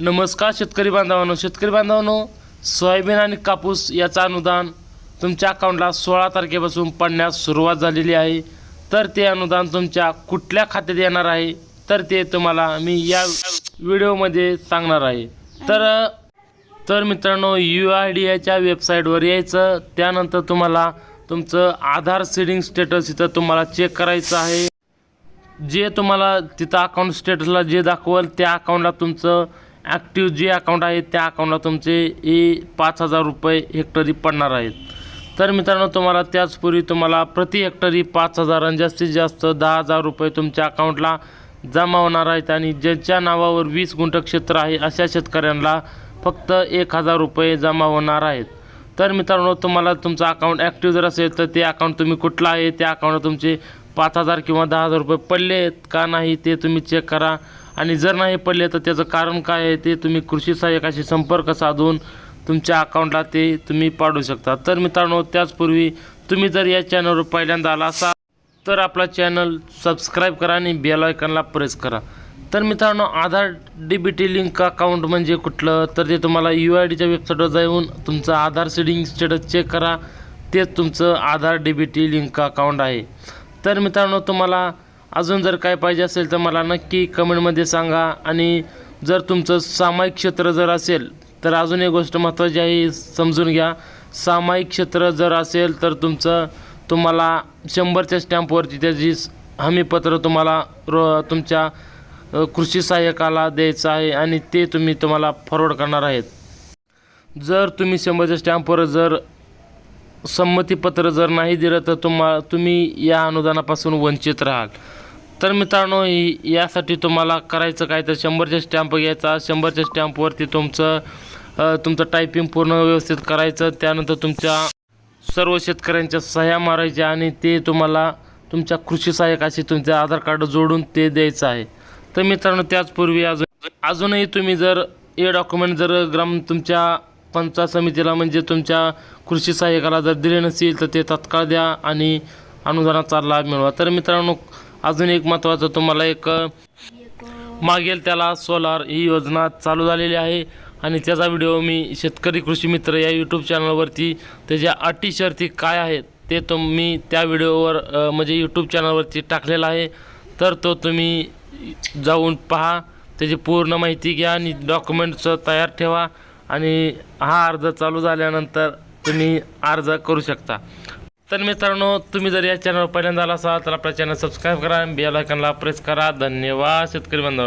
नमस्कार शेतकरी बांधवांनो शेतकरी बांधवांनो सोयाबीन आणि कापूस याचं अनुदान तुमच्या अकाउंटला सोळा तारखेपासून पडण्यास सुरुवात झालेली आहे. तर ते अनुदान तुमच्या कुठल्या खात्यात येणार आहे? तर ते तुम्हाला मी या व्हिडिओमध्ये सांगणार आहे. तर तर मित्रांनो यू आय डी आयच्या वेबसाईटवर यायचं. त्यानंतर तुम्हाला तुमचं आधार सीडिंग स्टेटस इथं तुम्हाला चेक करायचं आहे. जे तुम्हाला तिथं अकाउंट स्टेटसला जे दाखवल त्या अकाउंटला तुमचं ॲक्टिव्ह जे अकाउंट आहे त्या अकाउंटला तुमचे ए पाच हजार रुपये हेक्टरी पडणार आहेत. तर मित्रांनो तुम्हाला त्याचपूर्वी तुम्हाला प्रति हेक्टरी पाच हजार आणि जास्तीत जास्त दहा हजार रुपये तुमच्या अकाउंटला जमा होणार आहेत आणि ज्यांच्या नावावर वीस गुंठ क्षेत्र आहे अशा शेतकऱ्यांना फक्त एक हजार रुपये जमा होणार आहेत. तर मित्रांनो तुम्हाला तुमचं अकाउंट ॲक्टिव्ह जर असेल तर ते अकाउंट तुम्ही कुठलं आहे त्या अकाउंटला तुमचे पाच हजार किंवा दहा हजार रुपये पडले का नाही ते तुम्ही चेक करा. आणि जर नाही पडले तर त्याचं कारण काय आहे ते तुम्ही कृषी सहाय्यकाशी संपर्क साधून तुमच्या अकाउंटला ते तुम्ही पाडू शकता. तर मित्रांनो त्याचपूर्वी तुम्ही जर या चॅनलवर पहिल्यांदा आला असाल तर आपला चॅनल सबस्क्राईब करा आणि बेल आयकॉनला प्रेस करा. तर मित्रांनो Aadhaar D B T link account म्हणजे कुठलं? तर ते तुम्हाला यू आय डीच्या वेबसाईटवर जाऊन तुमचं आधार सीडिंग स्टेटस चेक करा. तेच तुमचं Aadhaar D B T link account आहे. तर मित्रांनो तुम्हाला अजून जर काय पाहिजे असेल तर मला नक्की कमेंटमध्ये सांगा. आणि जर तुमचं सामायिक क्षेत्र जर असेल तर अजून एक गोष्ट महत्त्वाची आहे समजून घ्या. सामायिक क्षेत्र जर असेल तर तुमचं तुम्हाला शंभरच्या स्टॅम्पवरती त्याची हमीपत्र तुम्हाला रो तुमच्या कृषी सहाय्यकाला द्यायचं आहे आणि ते तुम्ही तुम्हाला फॉरवर्ड करणार आहेत. जर तुम्ही शंभरच्या स्टॅम्पवर जर संमतीपत्र जर नाही दिलं तर तुम्हा तुम्ही या अनुदानापासून वंचित राहाल. तर मित्रांनो यासाठी तुम्हाला करायचं काय तर शंभरच्या स्टॅम्प घ्यायचा. शंभरच्या स्टॅम्पवरती तुमचं तुमचं टायपिंग पूर्ण व्यवस्थित करायचं. त्यानंतर तुमच्या सर्व शेतकऱ्यांच्या सह्या मारायच्या आणि ते तुम्हाला तुमच्या कृषी सहाय्यकाशी तुमचे आधार कार्ड जोडून ते द्यायचं आहे. तर मित्रांनो त्याचपूर्वी अजून अजूनही तुम्ही जर हे डॉक्युमेंट जर ग्राम तुमच्या पंचायत समितीला म्हणजे तुमच्या कृषी सहाय्यकाला जर दिले नसेल तर ते तात्काळ द्या आणि अनुदानाचा लाभ मिळवा. तर मित्रांनो अजून एक महत्त्वाचं तुम्हाला एक मागेल त्याला सोलार ही योजना चालू झालेली आहे. आणि त्याचा व्हिडिओ मी शेतकरी कृषी मित्र या यूट्यूब चॅनलवरती त्याच्या अटी शर्ती काय आहेत ते तुम्ही त्या व्हिडिओवर म्हणजे यूट्यूब चॅनलवरती टाकलेला आहे. तर तो तुम्ही जाऊन पहा त्याची पूर्ण माहिती घ्या आणि डॉक्युमेंट्स तयार ठेवा. आणि हा अर्ज चालू झाल्यानंतर तुम्ही अर्ज करू शकता. तर मित्रांनो तुम्ही जर या चॅनलवर पहिल्यांदा आला असाल तर आपल्या चॅनल सबस्क्राईब करा बेल आयकनला प्रेस करा. धन्यवाद शेतकरी बांधवांनो.